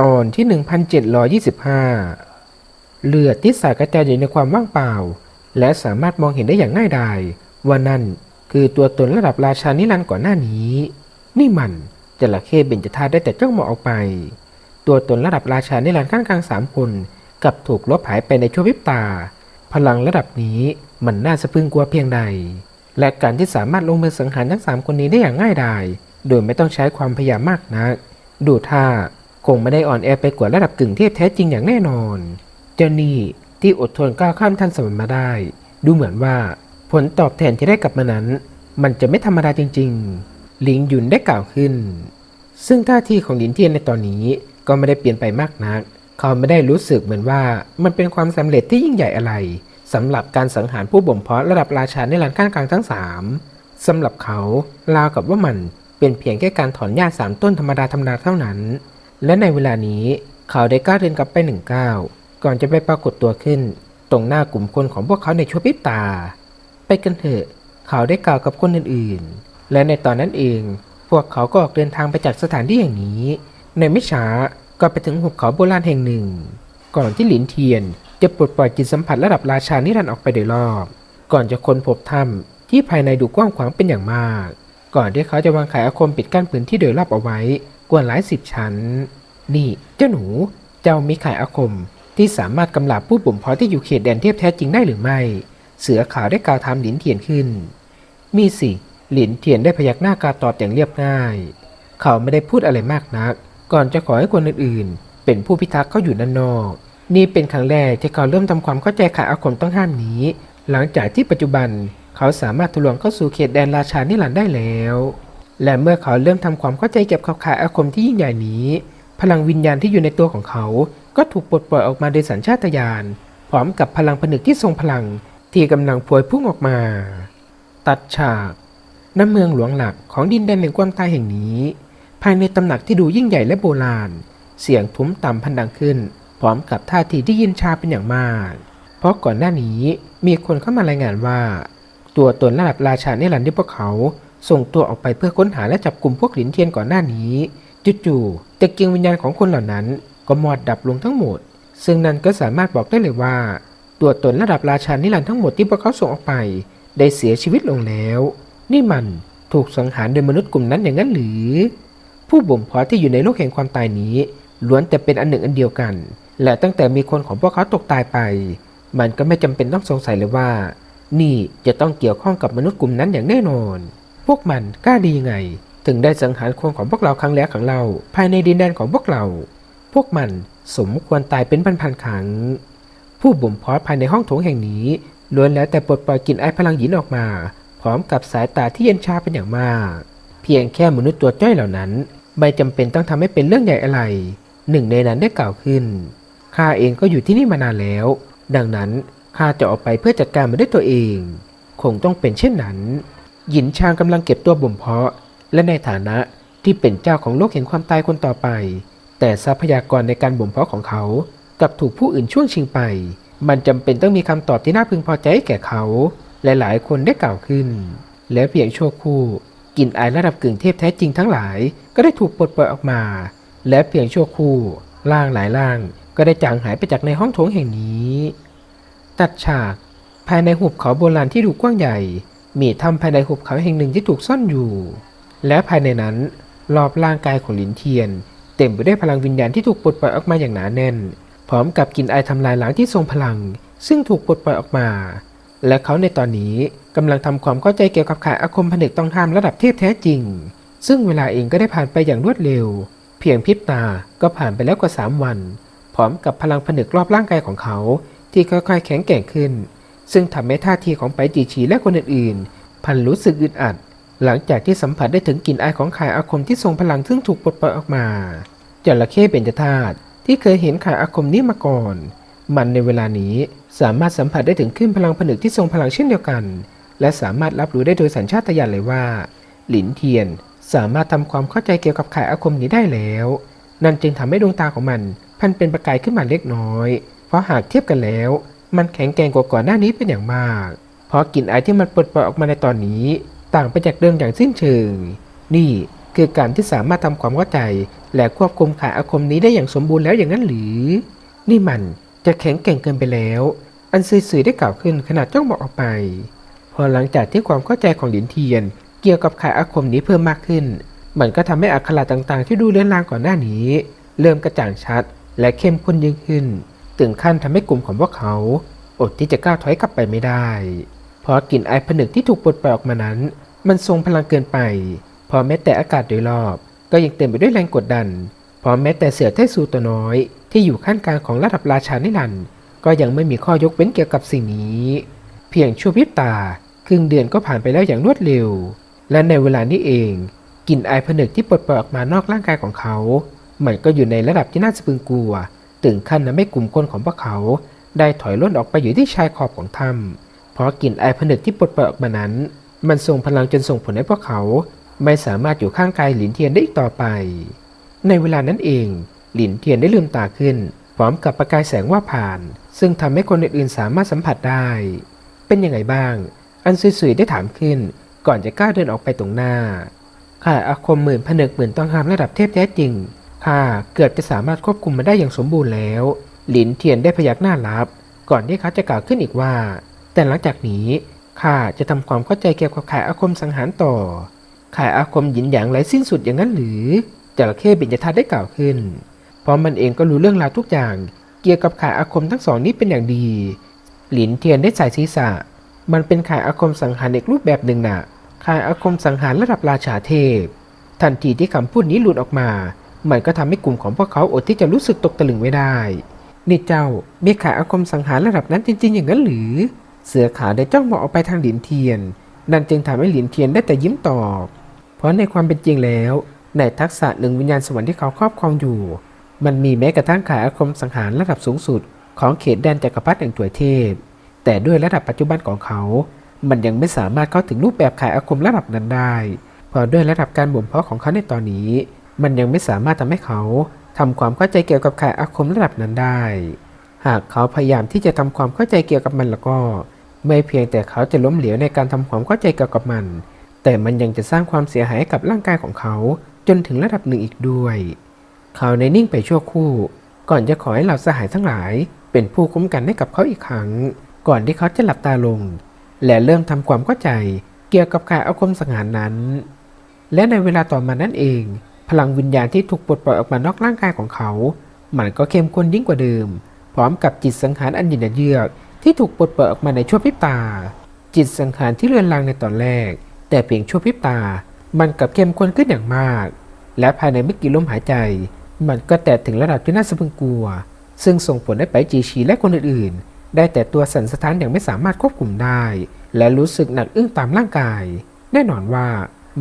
ตอนที่ 1725 เลือดที่สายกระจายอยู่ในความว่างเปล่า และสามารถมองเห็นได้อย่างง่ายดายว่านั่นคือตัวตนระดับราชานิรันดร์ก่อนหน้านี้ นี่มันจระเข้เบญจธาตุได้แต่จ้องมองออกไป ตัวตนระดับราชานิรันดร์ข้างกลางสามคนกับถูกลบหายไปในชั่วพริบตา พลังระดับนี้มันน่าสะพึงกลัวเพียงใด และการที่สามารถลงมือสังหารทั้งสามคนนี้ได้อย่างง่ายดาย โดยไม่ต้องใช้ความพยายามมากนัก ดูท่า คงไม่ได้อ่อนแอไปกว่าระดับกึ่งเทพแท้จริงอย่างแน่นอน เจ้านี่ที่อดทนก้าวข้ามท่านสมรมาได้ ดูเหมือนว่าผลตอบแทนที่ได้กลับมานั้น มันจะไม่ธรรมดาจริง ๆ หลิงหยุนได้กล่าวขึ้น ซึ่งท่าทีของหลินเทียนในตอนนี้ก็ไม่ได้เปลี่ยนไปมากนัก เขาไม่ได้รู้สึกเหมือนว่ามันเป็นความสำเร็จที่ยิ่งใหญ่อะไรสำหรับการสังหารผู้บ่มเพาะระดับราชาในลานก้านกลางทั้งสามสำหรับเขาราวกับว่ามันเป็นเพียงแค่การถอนหญ้าสามต้นธรรมดาธรรมดาเท่านั้น และในเวลานี้เขาได้ก้าวเดินกลับไปหนึ่งก้าวก่อนจะไปปรากฏตัวขึ้น ตรงหน้ากลุ่มคนของพวกเขาในชั่วพริบตา ไปกันเถอะ เขาได้กล่าวกับคนอื่นๆ และในตอนนั้นเอง พวกเขาก็ออกเดินทางไปจากสถานที่แห่งนี้ ในไม่ช้าก็ไปถึงหุบเขาโบราณแห่งหนึ่ง ก่อนที่หลินเทียนจะปลดปล่อยจิตสัมผัสระดับราชานิรันดร์ออกไปโดยรอบ ก่อนจะค้นพบถ้ำที่ภายในดูกว้างขวางเป็นอย่างมาก ก่อนที่เขาจะวางไขอาคมปิดกั้นพื้นที่โดยรอบเอาไว้ กว่าหลายสิบชั้น นี่เจ้าหนู เจ้ามีไขอาคม ที่สามารถกำลับผู้บ่มเพาะที่อยู่เขตแดนเทพแท้จริงได้หรือไม่ เสือขาวได้กล่าวถามหลินเทียนขึ้น มีสิหลินเทียนได้พยักหน้ากาตอบอย่างเรียบง่าย เขาไม่ได้พูดอะไรมากนัก ก่อนจะขอให้คนอื่นๆ เป็นผู้พิทักษ์เขาอยู่ด้านนอก นี่เป็นครั้งแรกที่เขาเริ่มทำความเข้าใจขายอาคมต้องห้ามนี้ หลังจากที่ปัจจุบันเขาสามารถทะลวงเข้าสู่เขตแดนราชานิรันดร์ได้แล้ว และเมื่อเขาเริ่มทำความเข้าใจเกี่ยวกับขายอาคมที่ยิ่งใหญ่นี้ พลังวิญญาณที่อยู่ในตัวของเขา ก็ถูกปลดปล่อยออกมาโดยสัญชาตญาณพร้อมกับพลังผนึกที่ทรงพลังที่กำลังพวยพุ่งออกมา ตัดฉากณเมืองหลวงหลักของดินแดนแห่งความตายแห่งนี้ ภายในตำหนักที่ดูยิ่งใหญ่และโบราณ เสียงทุ้มต่ำพันดังขึ้น พร้อมกับท่าทีที่ยินชาเป็นอย่างมาก เพราะก่อนหน้านี้มีคนเข้ามารายงานว่า ตัวตนระดับราชาในหลันที่พวกเขา ส่งตัวออกไปเพื่อค้นหาและจับกลุ่มพวกหลินเทียนก่อนหน้านี้จู่ๆตะเกียงวิญญาณของคนเหล่านั้น ก็มอดดับลงทั้งหมด ซึ่งนั่นก็สามารถบอกได้เลยว่า ตัวตนระดับราชานิรันดร์ทั้งหมดที่พวกเขาส่งออกไป ได้เสียชีวิตลงแล้ว นี่มันถูกสังหารโดยมนุษย์กลุ่มนั้นอย่างนั้นหรือ ผู้บ่มเพาะที่อยู่ในโลกแห่งความตายนี้ล้วนแต่เป็นอันหนึ่งอันเดียวกัน และตั้งแต่มีคนของพวกเขาตกตายไป มันก็ไม่จำเป็นต้องสงสัยเลยว่า นี่จะต้องเกี่ยวข้องกับมนุษย์กลุ่มนั้นอย่างแน่นอน พวกมันกล้าดีไง ถึงได้สังหารคนของพวกเราครั้งแล้วครั้งเล่าภายในดินแดนของพวกเรา พวกมันสมควรตายเป็นพันๆครั้ง ผู้บ่มเพาะภายในห้องโถงแห่งนี้ล้วนแล้วแต่ปลดปล่อยกลิ่นไอพลังหยินออกมา พร้อมกับสายตาที่เย็นชาเป็นอย่างมาก เพียงแค่มนุษย์ตัวจ้อยเหล่านั้น ไม่จำเป็นต้องทำให้เป็นเรื่องใหญ่อะไร หนึ่งในนั้นได้กล่าวขึ้นข้าเองก็อยู่ที่นี่มานานแล้ว ดังนั้นข้าจะออกไปเพื่อจัดการมันด้วยตัวเอง คงต้องเป็นเช่นนั้น หยินชางกำลังเก็บตัวบ่มเพาะ และในฐานะที่เป็นเจ้าของโลกแห่งความตายคนต่อไป แต่ทรัพยากรในการบ่มเพาะของเขากับถูกผู้อื่นช่วงชิงไป มันจำเป็นต้องมีคำตอบที่น่าพึงพอใจให้แก่เขาหลายๆ คนได้กล่าวขึ้น และเพียงชั่วครู่กลิ่นอายระดับกึ่งเทพแท้จริงทั้งหลาย ก็ได้ถูกปลดปล่อยออกมา และเพียงชั่วครู่ร่างหลายร่าง ก็ได้จางหายไปจากในห้องโถงแห่งนี้ ตัดฉาก ภายในหุบเขาโบราณที่ดูกว้างใหญ่ มีถ้ำภายในหุบเขาแห่งหนึ่งที่ถูกซ่อนอยู่ และภายในนั้นรอบร่างกายของหลินเทียน เต็มไปด้วยพลังวิญญาณที่ถูกปลดปล่อยออกมาอย่างหนาแน่น พร้อมกับกลิ่นไอทำลายล้างที่ทรงพลัง ซึ่งถูกปลดปล่อยออกมา และเขาในตอนนี้กำลังทำความเข้าใจเกี่ยวกับขายอาคมผนึกต้องห้ามระดับเทพแท้จริง ซึ่งเวลาเองก็ได้ผ่านไปอย่างรวดเร็ว เพียงพริบตาก็ผ่านไปแล้วกว่าสามวัน พร้อมกับพลังผนึกรอบร่างกายของเขา ที่ค่อยๆแข็งแกร่งขึ้น ซึ่งทำให้ท่าทีของไปจีชีและคนอื่นๆ พันรู้สึกอึดอัด หลังจากที่สัมผัสได้ถึงกลิ่นอายของขายอาคมที่ทรงพลังซึ่งถูกปลดปล่อยออกมาจระเข้เบญจธาตุที่เคยเห็นขายอาคมนี้มาก่อน มันในเวลานี้สามารถสัมผัสได้ถึงคลื่นพลังผนึกที่ทรงพลังเช่นเดียวกัน และสามารถรับรู้ได้โดยสัญชาตญาณเลยว่า หลินเทียนสามารถทำความเข้าใจเกี่ยวกับขายอาคมนี้ได้แล้ว นั่นจึงทำให้ดวงตาของมันพันเป็นประกายขึ้นมาเล็กน้อย เพราะหากเทียบกันแล้ว มันแข็งแกร่งกว่าก่อนหน้านี้เป็นอย่างมาก เพราะกลิ่นไอายที่มันปลดปล่อยออกมาในตอนนี้ ต่างไปจากเดิมอย่างสิ้นเชิง นี่คือการที่สามารถทำความเข้าใจ และควบคุมข่ายอาคมนี้ได้อย่างสมบูรณ์แล้วอย่างนั้นหรือ นี่มันจะแข็งแกร่งเกินไปแล้ว อันซื่อๆได้กล่าวขึ้นขณะจ้องบอกออกไป พอหลังจากที่ความเข้าใจของหลินเทียน เกี่ยวกับข่ายอาคมนี้เพิ่มมากขึ้น มันก็ทำให้อักขระต่างๆ ที่ดูเลือนลางก่อนหน้านี้ เริ่มกระจ่างชัด และเข้มข้นยิ่งขึ้น ถึงขั้นทำให้กลุ่มของพวกเขา อดที่จะก้าวถอยกลับไปไม่ได้ เพราะกลิ่นไอผนึกที่ถูกปลดปล่อยออกมานั้น มันทรงพลังเกินไป พอแม้แต่อากาศโดยรอบ ก็ยังเต็มไปด้วยแรงกดดันพราะแม้แต่เสือเทซูตัวน้อย ที่อยู่ขั้นกลางของระดับราชานิรันด์ก็ยังไม่มีข้อยกเว้นเกี่ยวกับสิ่งนี้ เพียงชั่วพริบตา ครึ่งเดือนก็ผ่านไปแล้วอย่างรวดเร็ว และในเวลานี้เองกลิ่นไอผนึกที่ปลดปล่อยออกมานอกร่างกายของเขา มันก็อยู่ในระดับที่น่าสะพึงกลัว ถึงขั้นทำให้กลุ่มคนของพวกเขา ได้ถอยล่นออกไปอยู่ที่ชายขอบของถ้ำเพราะกลิ่นไอผนึกที่ปลดปล่อยออกมานั้น มันส่งพลังจนส่งผลให้พวกเขา ไม่สามารถอยู่ข้างกายหลินเทียนได้อีกต่อไป ในเวลานั้นเองหลินเทียนได้ลืมตาขึ้น พร้อมกับประกายแสงว่าผ่าน ซึ่งทำให้คนอื่นๆสามารถสัมผัสได้ เป็นยังไงบ้าง อันซุยๆได้ถามขึ้น ก่อนจะกล้าเดินออกไปตรงหน้าข้าอาคมหมื่นผนึกหมื่นต้องห้ามระดับเทพแท้จริง ข้าเกือบจะสามารถควบคุมมันได้อย่างสมบูรณ์แล้ว หลินเทียนได้พยักหน้ารับ ก่อนที่เขาจะกล่าวขึ้นอีกว่า แต่หลังจากนี้ข้าจะทำความเข้าใจเกี่ยวกับขายอาคมสังหารต่อ ขายอาคมหยินหยางไร้สิ้นสุดอย่างนั้นหรือจระเข้เบญจทัศน์ได้กล่าวขึ้น เพราะมันเองก็รู้เรื่องราวทุกอย่าง เกี่ยวกับขายอาคมทั้งสองนี้เป็นอย่างดี หลินเทียนได้ใส่ศีรษะ มันเป็นขายอาคมสังหารอีกรูปแบบหนึ่งน่ะขายอาคมสังหารระดับราชาเทพ ทันทีที่คำพูดนี้หลุดออกมา มันก็ทำให้กลุ่มของพวกเขาอดที่จะรู้สึกตกตะลึงไม่ได้ นี่เจ้ามีขายอาคมสังหารระดับนั้นจริง ๆ อย่างนั้นหรือ เสือขาวได้จ้องมองออกไปทางหลินเทียน นั่นจึงทำให้หลินเทียนได้แต่ยิ้มตอบ เพราะในความเป็นจริงแล้วในทักษะหนึ่งวิญญาณสวรรค์ที่เขาครอบครองอยู่ มันมีแม้กระทั่งขายอาคมสังหารระดับสูงสุด ของเขตแดนจักรพรรดิแห่งถวยเทพ แต่ด้วยระดับปัจจุบันของเขา มันยังไม่สามารถเข้าถึงรูปแบบขายอาคมระดับนั้นได้ เพราะด้วยระดับการบ่มเพาะของเขาในตอนนี้ มันยังไม่สามารถทำให้เขาทำความเข้าใจเกี่ยวกับขายอาคมระดับนั้นได้ หากเขาพยายามที่จะทำความเข้าใจเกี่ยวกับมันแล้วก็ ไม่เพียงแต่เขาจะล้มเหลวในการทำความเข้าใจเกี่ยวกับมัน แต่มันยังจะสร้างความเสียหายให้กับร่างกายของเขาจนถึงระดับหนึ่งอีกด้วย เขาในนิ่งไปชั่วครู่ ก่อนจะขอให้เหล่าสหายทั้งหลาย เป็นผู้คุ้มกันให้กับเขาอีกครั้ง ก่อนที่เขาจะหลับตาลง และเริ่มทำความเข้าใจเกี่ยวกับการอาคมสังหารนั้น และในเวลาต่อมานั่นเอง พลังวิญญาณที่ถูกปลดปล่อยออกมานอกร่างกายของเขา มันก็เข้มข้นยิ่งกว่าเดิม พร้อมกับจิตสังหารอันยินเยือกที่ถูกปลดปล่อยออกมาในชั่วพริบตา จิตสังหารที่เลือนลางในตอนแรก แต่เพียงชั่วพริบตา มันกลับเข้มข้นขึ้นอย่างมาก และภายในไม่กี่ลมหายใจ มันก็แตะถึงระดับที่น่าสะพรึงกลัว ซึ่งส่งผลให้ไปจีชีและคนอื่นๆ ได้แต่ตัวสั่นสะท้านอย่างไม่สามารถควบคุมได้ และรู้สึกหนักอึ้งตามร่างกาย แน่นอนว่า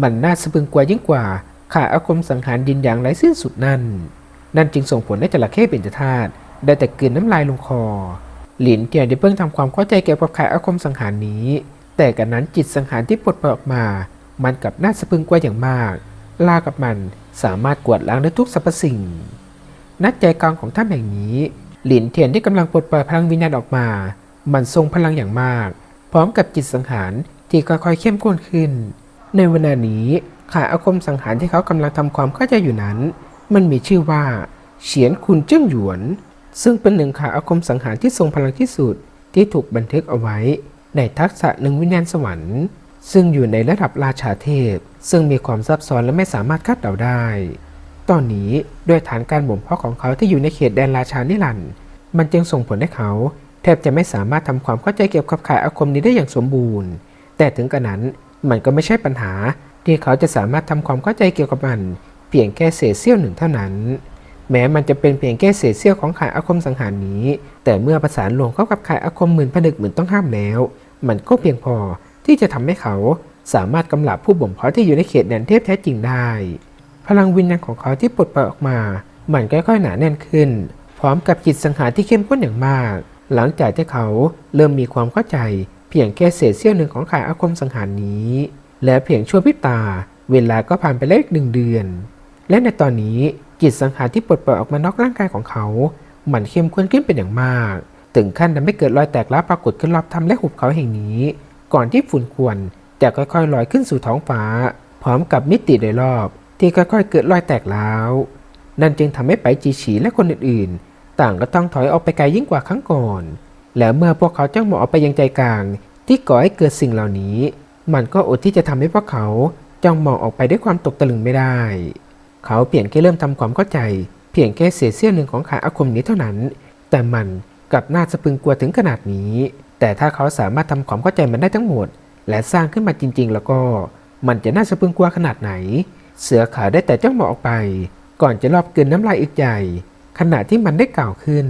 มันน่าสะพรึงกลัวยิ่งกว่า ข่าอาคมสังหารยินอย่างไร้สิ้นสุดนั่น นั่นจึงส่งผลให้จระเข้เป็นจธาตุได้แต่กลืนน้ำลายลงคอ หลินเทียนได้เพิ่งทำความเข้าใจเกี่ยวกับข่าอาคมสังหารนี้ แต่กันนั้นจิตสังหารที่ปลดปล่อยออกมา มันกับน่าสะพึงกว่าอย่างมากลากับมันสามารถกวดล้างได้ทุกสรรพสิ่ง นัดใจกลางของถ้ำแห่งนี้ หลินเทียนที่กำลังปลดปล่อยพลังวิญญาณออกมา มันทรงพลังอย่างมาก พร้อมกับจิตสังหารที่ค่อยๆเข้มข้นขึ้น ในเวลานี้ ข่ายอาคมสังหารที่เขากำลังทำความเข้าใจอยู่นั้น มันมีชื่อว่าเฉียนคุณเจิ้งหยวน ซึ่งเป็นหนึ่งข่ายอาคมสังหารที่ทรงพลังที่สุดที่ถูกบันทึกเอาไว้ ในทักษะหนึ่งวิญญาณสวรรค์ ซึ่งอยู่ในระดับราชาเทพ ซึ่งมีความซับซ้อนและไม่สามารถคาดเดาได้ ตอนนี้ด้วยฐานการบ่มเพาะของเขาที่อยู่ในเขตแดนราชานิรันด์มันจึงส่งผลให้เขาแทบจะไม่สามารถทำความเข้าใจเกี่ยวกับข่ายอาคมนี้ได้อย่างสมบูรณ์ แต่ถึงกระนั้นมันก็ไม่ใช่ปัญหา ที่เขาจะสามารถทำความเข้าใจเกี่ยวกับมันเพียงแค่เศษเสี้ยวหนึ่งเท่านั้น แม้มันจะเป็นเพียงแค่เศษเสี้ยวของข่ายอาคมสังหารนี้ แต่เมื่อประสานรวมเข้ากับข่ายอาคมหมื่นผนึกหมื่นต้องห้ามแล้ว มันก็เพียงพอที่จะทำให้เขาสามารถกำลับผู้บ่มเพาะที่อยู่ในเขตแดนเทพแท้จริงได้ พลังวิญญาณของเขาที่ปลดปล่อยออกมา มันค่อยๆหนาแน่นขึ้น พร้อมกับจิตสังหารที่เข้มข้นอย่างมาก หลังจากที่เขาเริ่มมีความเข้าใจ เพียงแค่เศษเสี้ยวหนึ่งของข่ายอาคมสังหารนี้ และเพียงชั่วพริบตา เวลาก็ผ่านไปแล้วอีกหนึ่งเดือน และในตอนนี้จิตสังหารที่ปลดปล่อยออกมานอกร่างกายของเขา มันเข้มข้นขึ้นเป็นอย่างมาก ถึงขั้นทำให้เกิดรอยแตกร้าวปรากฏขึ้นรอบถ้ำและหุบเขาแห่งนี้ ก่อนที่ฝุ่นควนจะค่อยๆลอยขึ้นสู่ท้องฟ้า พร้อมกับมิติโดยรอบที่ค่อยๆ เกิดรอยแตกร้าว นั่นจึงทำให้ไปจีฉีและคนอื่นๆ ต่างก็ต้องถอยออกไปไกลยิ่งกว่าครั้งก่อน แล้วเมื่อพวกเขาจ้องมองออกไปยังใจกลาง ที่ก่อให้เกิดสิ่งเหล่านี้ มันก็อดที่จะทำให้พวกเขาจ้องมองออกไปด้วยความตกตะลึงไม่ได้ เขาเปลี่ยนแค่เริ่มทำความเข้าใจ เพียงแค่เศษเสี้ยวหนึ่งของขาอาคมนี้เท่านั้น แต่มันกลับน่าสะพึงกลัวถึงขนาดนี้ แต่ถ้าเขาสามารถทำความเข้าใจมันได้ทั้งหมด และสร้างขึ้นมาจริง ๆ แล้วก็ มันจะน่าสะพึงกลัวขนาดไหน เสือขาวได้แต่จ้องมองออกไป ก่อนจะรอบกลืนน้ำลายอึกใหญ่ขณะที่มันได้กล่าวขึ้น